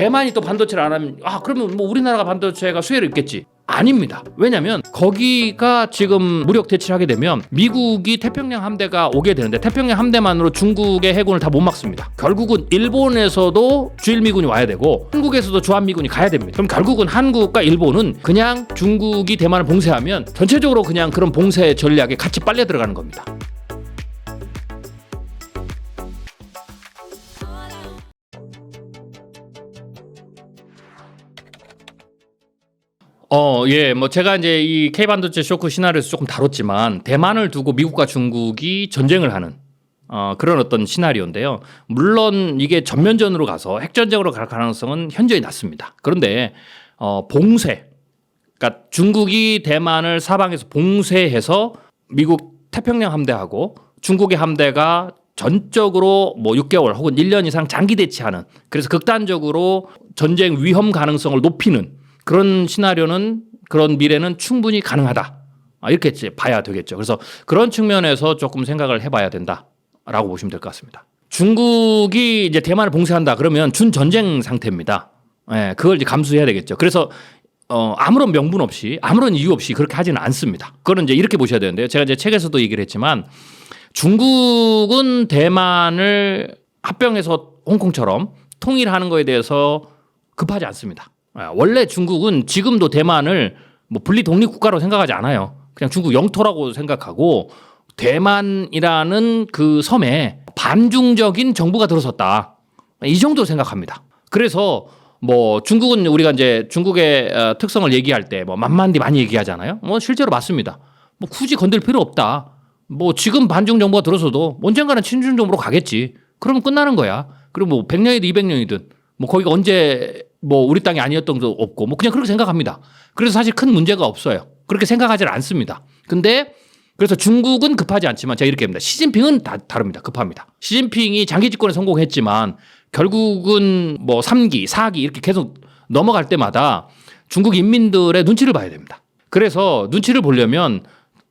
대만이 또 반도체를 안 하면 아 그러면 뭐 우리나라가 반도체가 수혜를 입겠지. 아닙니다. 왜냐하면 거기가 지금 무력 대치를 하게 되면 미국이 태평양 함대가 오게 되는데 태평양 함대만으로 중국의 해군을 다 못 막습니다. 결국은 일본에서도 주일미군이 와야 되고 한국에서도 주한미군이 가야 됩니다. 그럼 결국은 한국과 일본은 그냥 중국이 대만을 봉쇄하면 전체적으로 그냥 그런 봉쇄 전략에 같이 빨려 들어가는 겁니다. 어, 예, 뭐 제가 이제 이 K 반도체 쇼크 시나리오에서 조금 다뤘지만 대만을 두고 미국과 중국이 전쟁을 하는 어, 그런 어떤 시나리오인데요. 물론 이게 전면전으로 가서 핵전쟁으로 갈 가능성은 현저히 낮습니다. 그런데 어, 봉쇄, 그러니까 중국이 대만을 사방에서 봉쇄해서 미국 태평양 함대하고 중국의 함대가 전적으로 뭐 6개월 혹은 1년 이상 장기 대치하는 그래서 극단적으로 전쟁 위험 가능성을 높이는 그런 시나리오는 그런 미래는 충분히 가능하다. 아, 이렇게 봐야 되겠죠. 그래서 그런 측면에서 조금 생각을 해봐야 된다라고 보시면 될 것 같습니다. 중국이 이제 대만을 봉쇄한다 그러면 준 전쟁 상태입니다. 예, 그걸 이제 감수해야 되겠죠. 그래서 어, 아무런 명분 없이 아무런 이유 없이 그렇게 하지는 않습니다. 그거는 이제 이렇게 보셔야 되는데요. 제가 이제 책에서도 얘기를 했지만 중국은 대만을 합병해서 홍콩처럼 통일하는 거에 대해서 급하지 않습니다. 아, 원래 중국은 지금도 대만을 뭐 분리 독립 국가로 생각하지 않아요. 그냥 중국 영토라고 생각하고 대만이라는 그 섬에 반중적인 정부가 들어섰다. 이 정도 생각합니다. 그래서 뭐 중국은 우리가 이제 중국의 어, 특성을 얘기할 때 뭐 만만디 많이 얘기하잖아요. 뭐 실제로 맞습니다. 뭐 굳이 건들 필요 없다. 뭐 지금 반중 정부가 들어서도 언젠가는 친중 정부로 가겠지. 그러면 끝나는 거야. 그리고 뭐 100년이든 200년이든 뭐 거기가 언제 뭐 우리 땅이 아니었던 것도 없고 뭐 그냥 그렇게 생각합니다. 그래서 사실 큰 문제가 없어요. 그렇게 생각하지 않습니다. 근데 그래서 중국은 급하지 않지만 제가 이렇게 합니다. 시진핑은 다 다릅니다. 급합니다. 시진핑이 장기 집권에 성공했지만 결국은 뭐 3기, 4기 이렇게 계속 넘어갈 때마다 중국 인민들의 눈치를 봐야 됩니다. 그래서 눈치를 보려면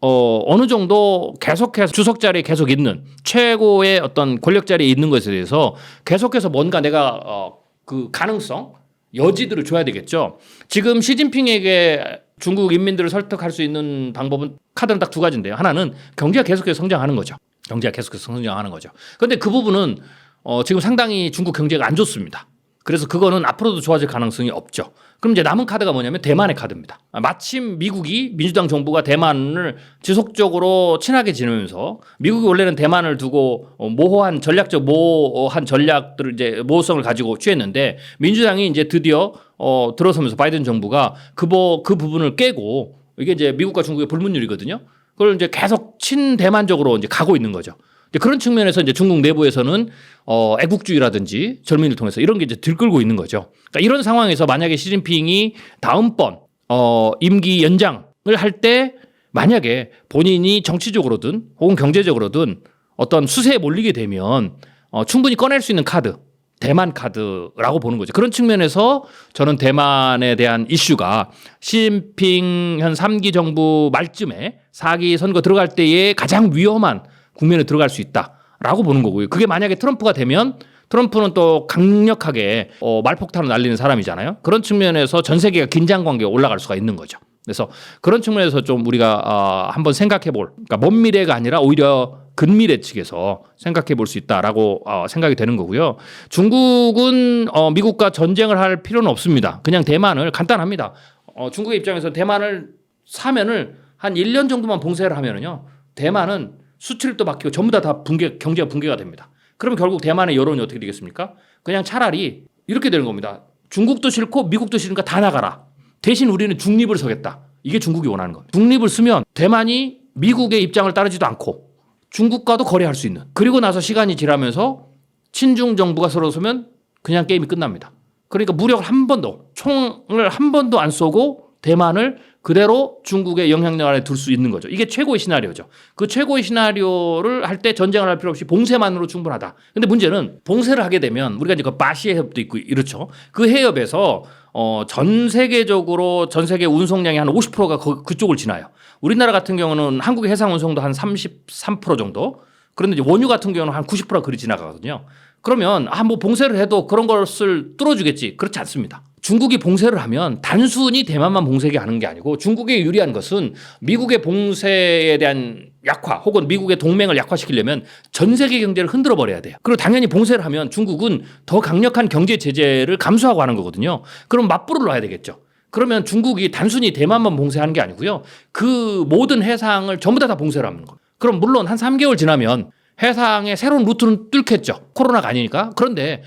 어, 어느 정도 계속해서 주석 자리에 계속 있는 최고의 어떤 권력 자리에 있는 것에 대해서 계속해서 뭔가 내가 어, 그 가능성, 여지들을 줘야 되겠죠. 지금 시진핑에게 중국 인민들을 설득할 수 있는 방법은 카드는 딱 두 가지인데요. 하나는 경제가 계속해서 성장하는 거죠. 경제가 계속해서 성장하는 거죠. 그런데 그 부분은 어, 지금 상당히 중국 경제가 안 좋습니다. 그래서 그거는 앞으로도 좋아질 가능성이 없죠. 그럼 이제 남은 카드가 뭐냐면 대만의 카드입니다. 아, 마침 미국이 민주당 정부가 대만을 지속적으로 친하게 지내면서 미국이 원래는 대만을 두고 어, 모호한 전략적 모호한 전략들을 이제 모호성을 가지고 취했는데 민주당이 이제 드디어 어, 들어서면서 바이든 정부가 그그 그 부분을 깨고 이게 이제 미국과 중국의 불문율이거든요. 그걸 이제 계속 친대만적으로 이제 가고 있는 거죠. 그런 측면에서 이제 중국 내부에서는 어, 애국주의라든지 젊은이를 통해서 이런 게 이제 들끓고 있는 거죠. 그러니까 이런 상황에서 만약에 시진핑이 다음번 어, 임기 연장을 할 때 만약에 본인이 정치적으로든 혹은 경제적으로든 어떤 수세에 몰리게 되면 어, 충분히 꺼낼 수 있는 카드 대만 카드라고 보는 거죠. 그런 측면에서 저는 대만에 대한 이슈가 시진핑 현 3기 정부 말쯤에 4기 선거 들어갈 때에 가장 위험한 국면에 들어갈 수 있다라고 보는 거고요. 그게 만약에 트럼프가 되면 트럼프는 또 강력하게 어, 말폭탄을 날리는 사람이잖아요. 그런 측면에서 전 세계가 긴장 관계가 올라갈 수가 있는 거죠. 그래서 그런 측면에서 좀 우리가 어, 한번 생각해 볼, 그러니까 먼 미래가 아니라 오히려 근미래 측에서 생각해 볼 수 있다라고 어, 생각이 되는 거고요. 중국은 어, 미국과 전쟁을 할 필요는 없습니다. 그냥 대만을 간단합니다. 어, 중국의 입장에서 대만을 사면을 한 1년 정도만 봉쇄를 하면은요. 대만은 수출도 바뀌고 전부 다, 다 붕괴, 경제가 붕괴가 됩니다. 그러면 결국 대만의 여론이 어떻게 되겠습니까? 그냥 차라리 이렇게 되는 겁니다. 중국도 싫고 미국도 싫으니까 다 나가라. 대신 우리는 중립을 서겠다. 이게 중국이 원하는 겁니다. 중립을 쓰면 대만이 미국의 입장을 따르지도 않고 중국과도 거래할 수 있는. 그리고 나서 시간이 지나면서 친중 정부가 서로 서면 그냥 게임이 끝납니다. 그러니까 무력을 한 번도 총을 한 번도 안 쏘고 대만을 그대로 중국의 영향력 안에 둘 수 있는 거죠. 이게 최고의 시나리오죠. 그 최고의 시나리오를 할 때 전쟁을 할 필요 없이 봉쇄만으로 충분하다. 근데 문제는 봉쇄를 하게 되면 우리가 이제 그 바시 해협도 있고 이렇죠. 그 해협에서 어, 전 세계적으로 전 세계 운송량이 한 50%가 그, 그쪽을 지나요. 우리나라 같은 경우는 한국의 해상 운송도 한 33% 정도. 그런데 이제 원유 같은 경우는 한 90%가 그리 지나가거든요. 그러면 아 뭐 봉쇄를 해도 그런 것을 뚫어주겠지 그렇지 않습니다. 중국이 봉쇄를 하면 단순히 대만만 봉쇄게 하는 게 아니고 중국에 유리한 것은 미국의 봉쇄에 대한 약화 혹은 미국의 동맹을 약화시키려면 전 세계 경제를 흔들어 버려야 돼요. 그리고 당연히 봉쇄를 하면 중국은 더 강력한 경제 제재를 감수하고 하는 거거든요. 그럼 맞불을 놔야 되겠죠. 그러면 중국이 단순히 대만만 봉쇄하는 게 아니고요. 그 모든 해상을 전부 다 다 봉쇄를 하는 거예요. 그럼 물론 한 3개월 지나면 해상의 새로운 루트는 뚫겠죠. 코로나가 아니니까. 그런데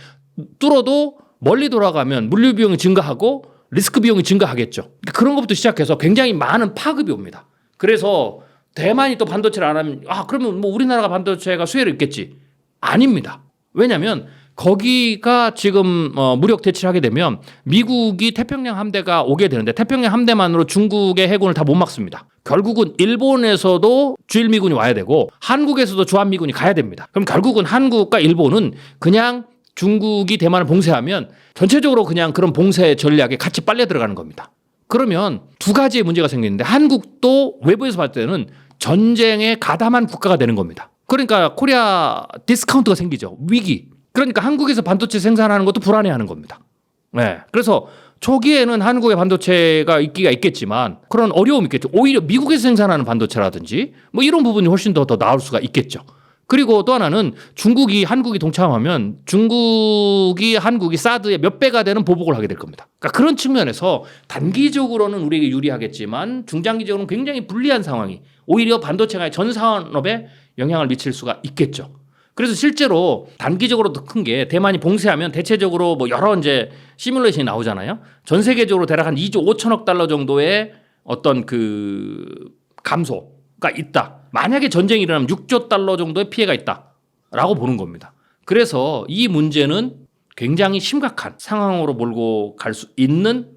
뚫어도 멀리 돌아가면 물류 비용이 증가하고 리스크 비용이 증가하겠죠. 그런 것부터 시작해서 굉장히 많은 파급이 옵니다. 그래서 대만이 또 반도체를 안 하면 아 그러면 뭐 우리나라가 반도체가 수혜를 입겠지 아닙니다. 왜냐하면 거기가 지금 어, 무력 대치를 하게 되면 미국이 태평양 함대가 오게 되는데 태평양 함대만으로 중국의 해군을 다 못 막습니다. 결국은 일본에서도 주일미군이 와야 되고 한국에서도 주한미군이 가야 됩니다. 그럼 결국은 한국과 일본은 그냥 중국이 대만을 봉쇄하면 전체적으로 그냥 그런 봉쇄 전략에 같이 빨려 들어가는 겁니다. 그러면 두 가지의 문제가 생기는데 한국도 외부에서 봤을 때는 전쟁에 가담한 국가가 되는 겁니다. 그러니까 코리아 디스카운트가 생기죠. 위기. 그러니까 한국에서 반도체 생산하는 것도 불안해하는 겁니다. 네. 그래서 초기에는 한국의 반도체가 있기가 있겠지만 그런 어려움이 있겠죠. 오히려 미국에서 생산하는 반도체라든지 뭐 이런 부분이 훨씬 더 더 나올 수가 있겠죠. 그리고 또 하나는 중국이 한국이 동참하면 중국이 한국이 사드의 몇 배가 되는 보복을 하게 될 겁니다. 그러니까 그런 측면에서 단기적으로는 우리에게 유리하겠지만 중장기적으로는 굉장히 불리한 상황이 오히려 반도체가 전 산업에 영향을 미칠 수가 있겠죠. 그래서 실제로 단기적으로 더큰게 대만이 봉쇄하면 대체적으로 뭐 여러 이제 시뮬레이션이 나오잖아요. 전 세계적으로 대략 한 2조 5천억 달러 정도의 어떤 그 감소가 있다. 만약에 전쟁이 일어나면 6조 달러 정도의 피해가 있다라고 보는 겁니다. 그래서 이 문제는 굉장히 심각한 상황으로 몰고 갈 수 있는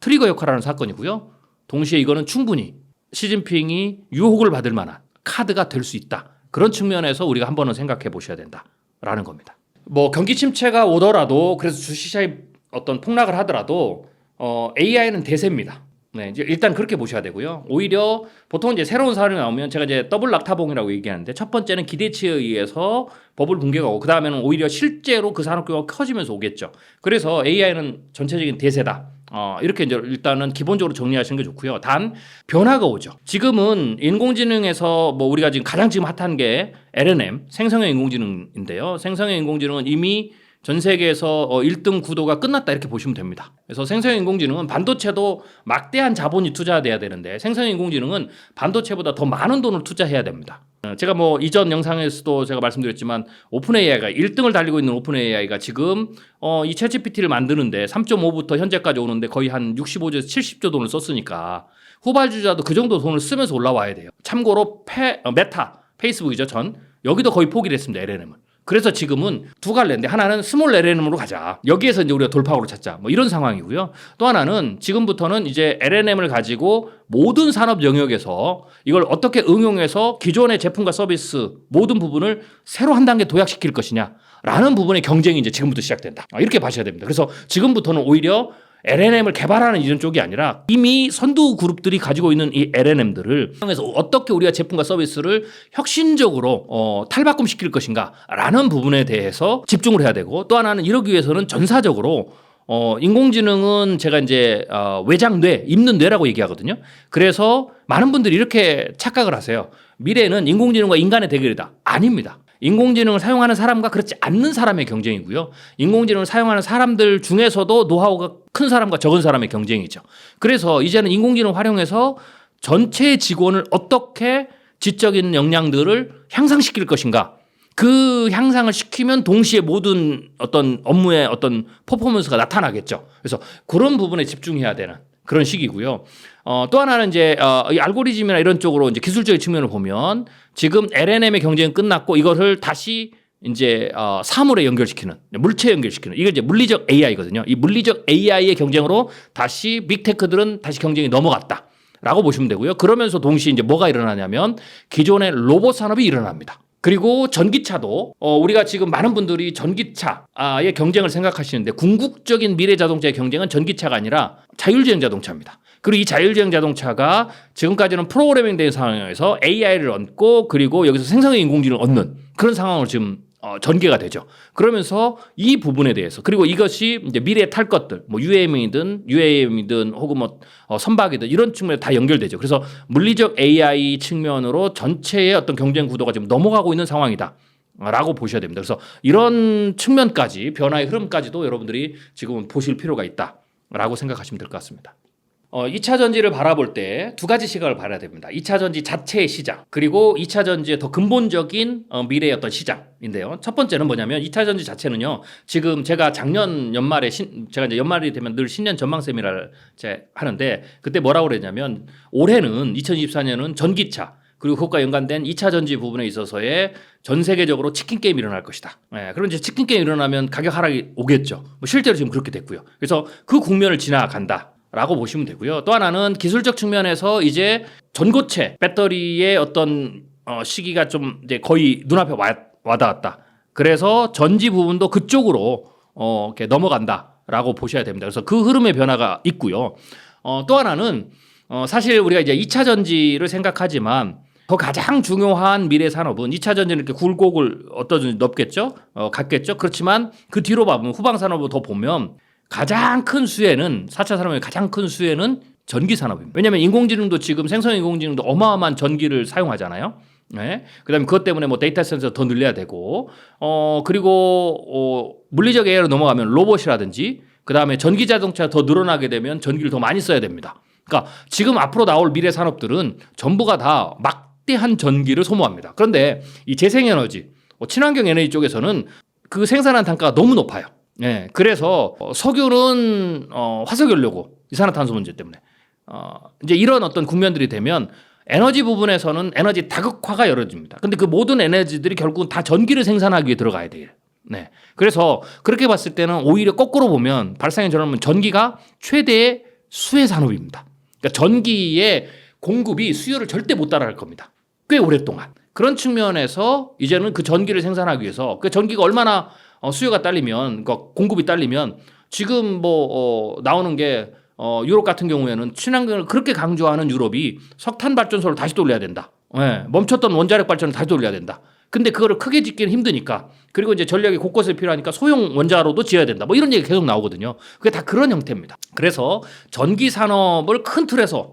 트리거 역할을 하는 사건이고요. 동시에 이거는 충분히 시진핑이 유혹을 받을 만한 카드가 될 수 있다. 그런 측면에서 우리가 한 번은 생각해 보셔야 된다라는 겁니다. 뭐 경기 침체가 오더라도 그래서 주식시장이 어떤 폭락을 하더라도 어, AI는 대세입니다. 네, 이제 일단 그렇게 보셔야 되고요. 오히려 보통 이제 새로운 사안이 나오면 제가 이제 더블 낙타봉이라고 얘기하는데 첫 번째는 기대치에 의해서 버블 붕괴가 오고 그 다음에는 오히려 실제로 그 산업 규모가 커지면서 오겠죠. 그래서 AI는 전체적인 대세다. 어, 이렇게 이제 일단은 기본적으로 정리하시는 게 좋고요. 단 변화가 오죠. 지금은 인공지능에서 뭐 우리가 지금 가장 지금 핫한 게 LNM 생성형 인공지능인데요. 생성형 인공지능은 이미 전 세계에서 어 1등 구도가 끝났다 이렇게 보시면 됩니다. 그래서 생성형 인공지능은 반도체도 막대한 자본이 투자돼야 되는데 생성형 인공지능은 반도체보다 더 많은 돈을 투자해야 됩니다. 어, 제가 뭐 이전 영상에서도 제가 말씀드렸지만 오픈 AI가 1등을 달리고 있는 오픈 AI가 지금 어, 이 챗GPT를 만드는데 3.5부터 현재까지 오는데 거의 한 65조에서 70조 돈을 썼으니까 후발주자도 그 정도 돈을 쓰면서 올라와야 돼요. 참고로 페, 어, 메타 페이스북이죠 전 여기도 거의 포기를 했습니다 LNM은. 그래서 지금은 두 갈래인데 하나는 스몰 LNM으로 가자. 여기에서 이제 우리가 돌파구를 찾자. 뭐 이런 상황이고요. 또 하나는 지금부터는 이제 LNM을 가지고 모든 산업 영역에서 이걸 어떻게 응용해서 기존의 제품과 서비스 모든 부분을 새로 한 단계 도약시킬 것이냐. 라는 부분의 경쟁이 이제 지금부터 시작된다. 아, 이렇게 봐셔야 됩니다. 그래서 지금부터는 오히려 LNM을 개발하는 이런 쪽이 아니라 이미 선두 그룹들이 가지고 있는 이 LNM들을 통해서 어떻게 우리가 제품과 서비스를 혁신적으로 어, 탈바꿈 시킬 것인가라는 부분에 대해서 집중을 해야 되고 또 하나는 이러기 위해서는 전사적으로 어, 인공지능은 제가 이제 어, 외장뇌, 입는 뇌라고 얘기하거든요. 그래서 많은 분들이 이렇게 착각을 하세요. 미래는 인공지능과 인간의 대결이다. 아닙니다. 인공지능을 사용하는 사람과 그렇지 않는 사람의 경쟁이고요. 인공지능을 사용하는 사람들 중에서도 노하우가 큰 사람과 적은 사람의 경쟁이죠. 그래서 이제는 인공지능 활용해서 전체 직원을 어떻게 지적인 역량들을 향상시킬 것인가. 그 향상을 시키면 동시에 모든 어떤 업무의 어떤 퍼포먼스가 나타나겠죠. 그래서 그런 부분에 집중해야 되는 그런 시기고요. 어, 또 하나는 이제 어, 이 알고리즘이나 이런 쪽으로 이제 기술적인 측면을 보면 지금 LNM의 경쟁은 끝났고 이것을 다시 이제 어, 사물에 연결시키는 물체 연결시키는 이게 이제 물리적 AI거든요. 이 물리적 AI의 경쟁으로 다시 빅테크들은 다시 경쟁이 넘어갔다. 라고 보시면 되고요. 그러면서 동시에 이제 뭐가 일어나냐면 기존의 로봇 산업이 일어납니다. 그리고 전기차도 어 우리가 지금 많은 분들이 전기차의 경쟁을 생각하시는데 궁극적인 미래 자동차의 경쟁은 전기차가 아니라 자율주행 자동차입니다. 그리고 이 자율주행 자동차가 지금까지는 프로그래밍 된 상황에서 AI를 얻고 그리고 여기서 생성형 인공지능을 얻는 그런 상황을 지금 어, 전개가 되죠. 그러면서 이 부분에 대해서 그리고 이것이 이제 미래에 탈 것들 뭐 UAM이든 UAM이든 혹은 뭐 어, 선박이든 이런 측면에 다 연결되죠. 그래서 물리적 AI 측면으로 전체의 어떤 경쟁 구도가 지금 넘어가고 있는 상황이다. 라고 보셔야 됩니다. 그래서 이런 측면까지 변화의 흐름까지도 여러분들이 지금 보실 필요가 있다 라고 생각하시면 될 것 같습니다. 어, 2차 전지를 바라볼 때 두 가지 시각을 봐야 됩니다. 2차 전지 자체의 시장, 그리고 2차 전지의 더 근본적인 어, 미래의 어떤 시장인데요. 첫 번째는 뭐냐면 2차 전지 자체는요. 지금 제가 작년 연말에 신, 제가 이제 연말이 되면 늘 신년 전망 세미나를 제 하는데 그때 뭐라고 그랬냐면 올해는 2024년은 전기차 그리고 그것과 연관된 2차 전지 부분에 있어서의 전 세계적으로 치킨 게임이 일어날 것이다. 예, 그럼 이제 치킨 게임 이 일어나면 가격 하락이 오겠죠. 뭐 실제로 지금 그렇게 됐고요. 그래서 그 국면을 지나간다. 라고 보시면 되고요. 또 하나는 기술적 측면에서 이제 전고체 배터리의 어떤 어, 시기가 좀 이제 거의 눈앞에 와, 와닿았다. 그래서 전지 부분도 그쪽으로 어, 이렇게 넘어간다라고 보셔야 됩니다. 그래서 그 흐름의 변화가 있고요. 어, 또 하나는 어, 사실 우리가 이제 2차 전지를 생각하지만 더 가장 중요한 미래 산업은 2차 전지는 이렇게 굴곡을 어떤 넘겠죠? 어, 갔겠죠? 그렇지만 그 뒤로 보면 후방 산업을 더 보면 가장 큰 수혜는 4차 산업의 가장 큰 수혜는 전기 산업입니다. 왜냐하면 인공지능도 지금 생성 인공지능도 어마어마한 전기를 사용하잖아요. 네. 그다음에 그것 때문에 뭐 데이터 센터 더 늘려야 되고 어 그리고 어 물리적 AI로 넘어가면 로봇이라든지 그다음에 전기 자동차 더 늘어나게 되면 전기를 더 많이 써야 됩니다. 그러니까 지금 앞으로 나올 미래 산업들은 전부가 다 막대한 전기를 소모합니다. 그런데 이 재생에너지, 뭐 친환경 에너지 쪽에서는 그 생산한 단가가 너무 높아요. 예, 그래서 어, 석유는 어, 화석연료고 이산화탄소 문제 때문에 어, 이제 이런 어떤 국면들이 되면 에너지 부분에서는 에너지 다극화가 열어집니다. 근데 그 모든 에너지들이 결국은 다 전기를 생산하기 위해 들어가야 돼요. 네. 그래서 그렇게 봤을 때는 오히려 거꾸로 보면 발상의 전환은 전기가 최대의 수혜 산업입니다. 그러니까 전기의 공급이 수요를 절대 못 따라갈 겁니다. 꽤 오랫동안. 그런 측면에서 이제는 그 전기를 생산하기 위해서 그 전기가 얼마나 어, 수요가 딸리면 그러니까 공급이 딸리면 지금 뭐 어, 나오는 게 어, 유럽 같은 경우에는 친환경을 그렇게 강조하는 유럽이 석탄 발전소를 다시 돌려야 된다. 예, 멈췄던 원자력 발전을 다시 돌려야 된다. 근데 그거를 크게 짓기는 힘드니까 그리고 이제 전력이 곳곳에 필요하니까 소형 원자로도 지어야 된다. 뭐 이런 얘기 계속 나오거든요. 그게 다 그런 형태입니다. 그래서 전기 산업을 큰 틀에서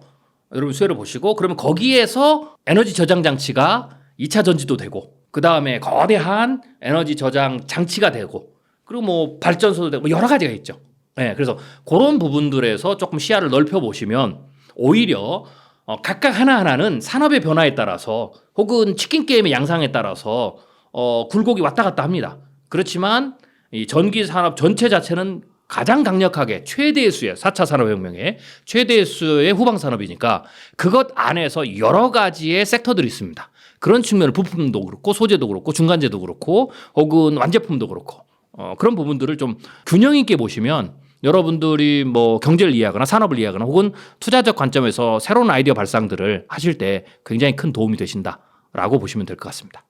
여러분 수혜를 보시고 그러면 거기에서 에너지 저장 장치가 2차 전지도 되고 그 다음에 거대한 에너지 저장 장치가 되고 그리고 뭐 발전소도 되고 뭐 여러 가지가 있죠. 네, 그래서 그런 부분들에서 조금 시야를 넓혀 보시면 오히려 어, 각각 하나하나는 산업의 변화에 따라서 혹은 치킨 게임의 양상에 따라서 어, 굴곡이 왔다 갔다 합니다. 그렇지만 이 전기 산업 전체 자체는 가장 강력하게 최대의 수의 4차 산업혁명의 최대의 수의 후방 산업이니까 그것 안에서 여러 가지의 섹터들이 있습니다. 그런 측면을 부품도 그렇고 소재도 그렇고 중간재도 그렇고 혹은 완제품도 그렇고 어, 그런 부분들을 좀 균형 있게 보시면 여러분들이 뭐 경제를 이해하거나 산업을 이해하거나 혹은 투자적 관점에서 새로운 아이디어 발상들을 하실 때 굉장히 큰 도움이 되신다라고 보시면 될 것 같습니다.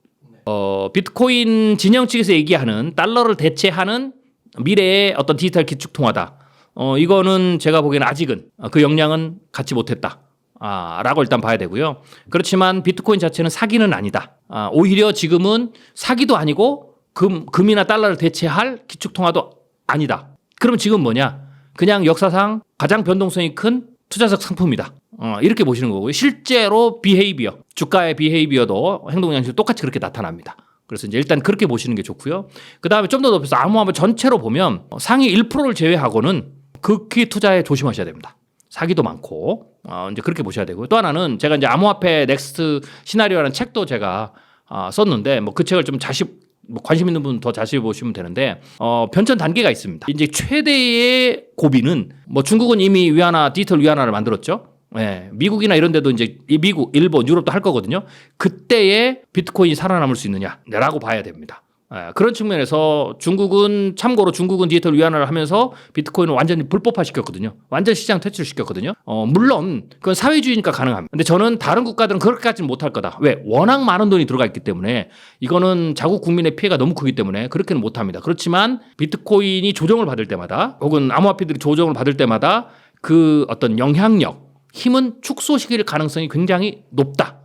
어, 비트코인 진영 측에서 얘기하는 달러를 대체하는 미래의 어떤 디지털 기축 통화다. 어, 이거는 제가 보기에는 아직은 그 역량은 갖지 못했다. 아, 라고 일단 봐야 되고요. 그렇지만 비트코인 자체는 사기는 아니다. 아, 오히려 지금은 사기도 아니고 금, 금이나 달러를 대체할 기축통화도 아니다. 그럼 지금 뭐냐? 그냥 역사상 가장 변동성이 큰 투자적 상품이다. 어, 이렇게 보시는 거고요. 실제로 비헤이비어, 주가의 비헤이비어도 행동 양식 똑같이 그렇게 나타납니다. 그래서 이제 일단 그렇게 보시는 게 좋고요. 그 다음에 좀 더 높여서 암호화폐 전체로 보면 상위 1%를 제외하고는 극히 투자에 조심하셔야 됩니다. 사기도 많고 어, 이제 그렇게 보셔야 되고요. 또 하나는 제가 이제 암호화폐 넥스트 시나리오라는 책도 제가 어, 썼는데 뭐 그 책을 좀 자시 뭐 관심 있는 분 더 자세히 보시면 되는데 어, 변천 단계가 있습니다. 이제 최대의 고비는 뭐 중국은 이미 위안화 디지털 위안화를 만들었죠. 예, 미국이나 이런 데도 이제 이 미국, 일본, 유럽도 할 거거든요. 그때에 비트코인이 살아남을 수 있느냐라고 봐야 됩니다. 예, 그런 측면에서 중국은 참고로 중국은 디지털 위안화를 하면서 비트코인을 완전히 불법화 시켰거든요. 완전 시장 퇴출 시켰거든요. 어, 물론 그건 사회주의니까 가능합니다. 근데 저는 다른 국가들은 그렇게까지는 못할 거다. 왜? 워낙 많은 돈이 들어가 있기 때문에 이거는 자국 국민의 피해가 너무 크기 때문에 그렇게는 못합니다. 그렇지만 비트코인이 조정을 받을 때마다 혹은 암호화폐들이 조정을 받을 때마다 그 어떤 영향력, 힘은 축소시킬 가능성이 굉장히 높다.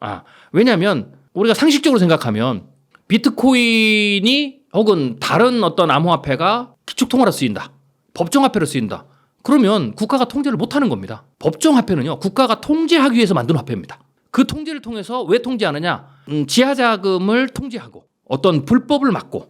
아, 왜냐하면 우리가 상식적으로 생각하면 비트코인이 혹은 다른 어떤 암호화폐가 기축통화로 쓰인다. 법정화폐로 쓰인다. 그러면 국가가 통제를 못하는 겁니다. 법정화폐는요 국가가 통제하기 위해서 만든 화폐입니다. 그 통제를 통해서 왜 통제하느냐? 음, 지하자금을 통제하고 어떤 불법을 막고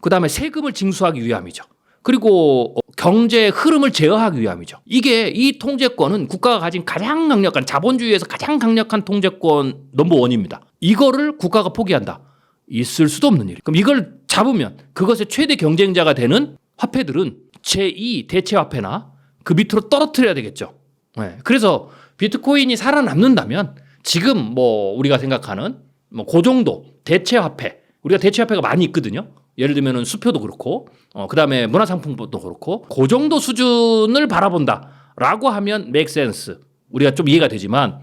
그 다음에 세금을 징수하기 위함이죠. 그리고 어, 경제 흐름을 제어하기 위함이죠. 이게 이 통제권은 국가가 가진 가장 강력한 자본주의에서 가장 강력한 통제권 넘버 원입니다. 이거를 국가가 포기한다. 있을 수도 없는 일. 그럼 이걸 잡으면 그것의 최대 경쟁자가 되는 화폐들은 제2 대체 화폐나 그 밑으로 떨어뜨려야 되겠죠. 네. 그래서 비트코인이 살아남는다면 지금 뭐 우리가 생각하는 뭐 그 정도 대체 화폐 우리가 대체 화폐가 많이 있거든요. 예를 들면은 수표도 그렇고 어 그다음에 문화상품도 그렇고 그 정도 수준을 바라본다라고 하면 sense 우리가 좀 이해가 되지만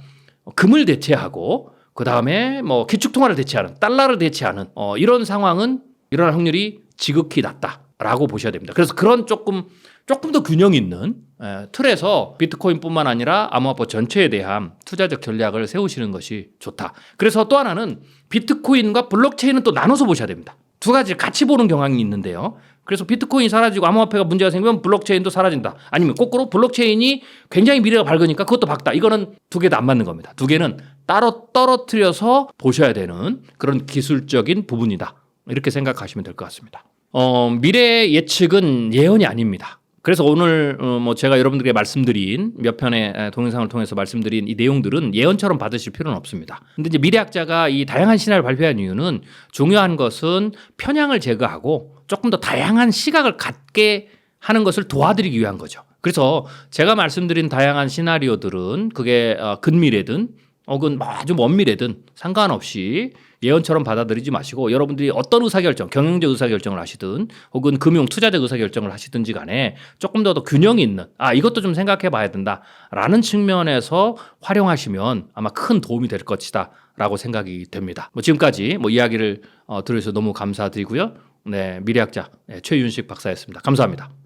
금을 대체하고 그 다음에 뭐 기축통화를 대체하는 달러를 대체하는 어 이런 상황은 일어날 확률이 지극히 낮다라고 보셔야 됩니다. 그래서 그런 조금 조금 더 균형 있는 에, 틀에서 비트코인뿐만 아니라 암호화폐 전체에 대한 투자적 전략을 세우시는 것이 좋다. 그래서 또 하나는 비트코인과 블록체인은 또 나눠서 보셔야 됩니다. 두 가지를 같이 보는 경향이 있는데요. 그래서 비트코인이 사라지고 암호화폐가 문제가 생기면 블록체인도 사라진다. 아니면 거꾸로 블록체인이 굉장히 미래가 밝으니까 그것도 밝다. 이거는 두 개 다 안 맞는 겁니다. 두 개는 따로 떨어뜨려서 보셔야 되는 그런 기술적인 부분이다. 이렇게 생각하시면 될 것 같습니다. 어, 미래 예측은 예언이 아닙니다. 그래서 오늘 어, 뭐 제가 여러분들에게 말씀드린 몇 편의 에, 동영상을 통해서 말씀드린 이 내용들은 예언처럼 받으실 필요는 없습니다. 근데 이제 미래학자가 이 다양한 신화를 발표한 이유는 중요한 것은 편향을 제거하고 조금 더 다양한 시각을 갖게 하는 것을 도와드리기 위한 거죠. 그래서 제가 말씀드린 다양한 시나리오들은 그게 어, 근미래든 혹은 뭐 아주 먼 미래든 상관없이 예언처럼 받아들이지 마시고 여러분들이 어떤 의사결정, 경영적 의사결정을 하시든 혹은 금융 투자적 의사결정을 하시든지 간에 조금 더 더 균형이 있는 아 이것도 좀 생각해 봐야 된다 라는 측면에서 활용하시면 아마 큰 도움이 될 것이다 라고 생각이 됩니다. 뭐 지금까지 뭐 이야기를 어, 들으셔서 너무 감사드리고요. 네 미래학자 네, 최윤식 박사였습니다. 감사합니다.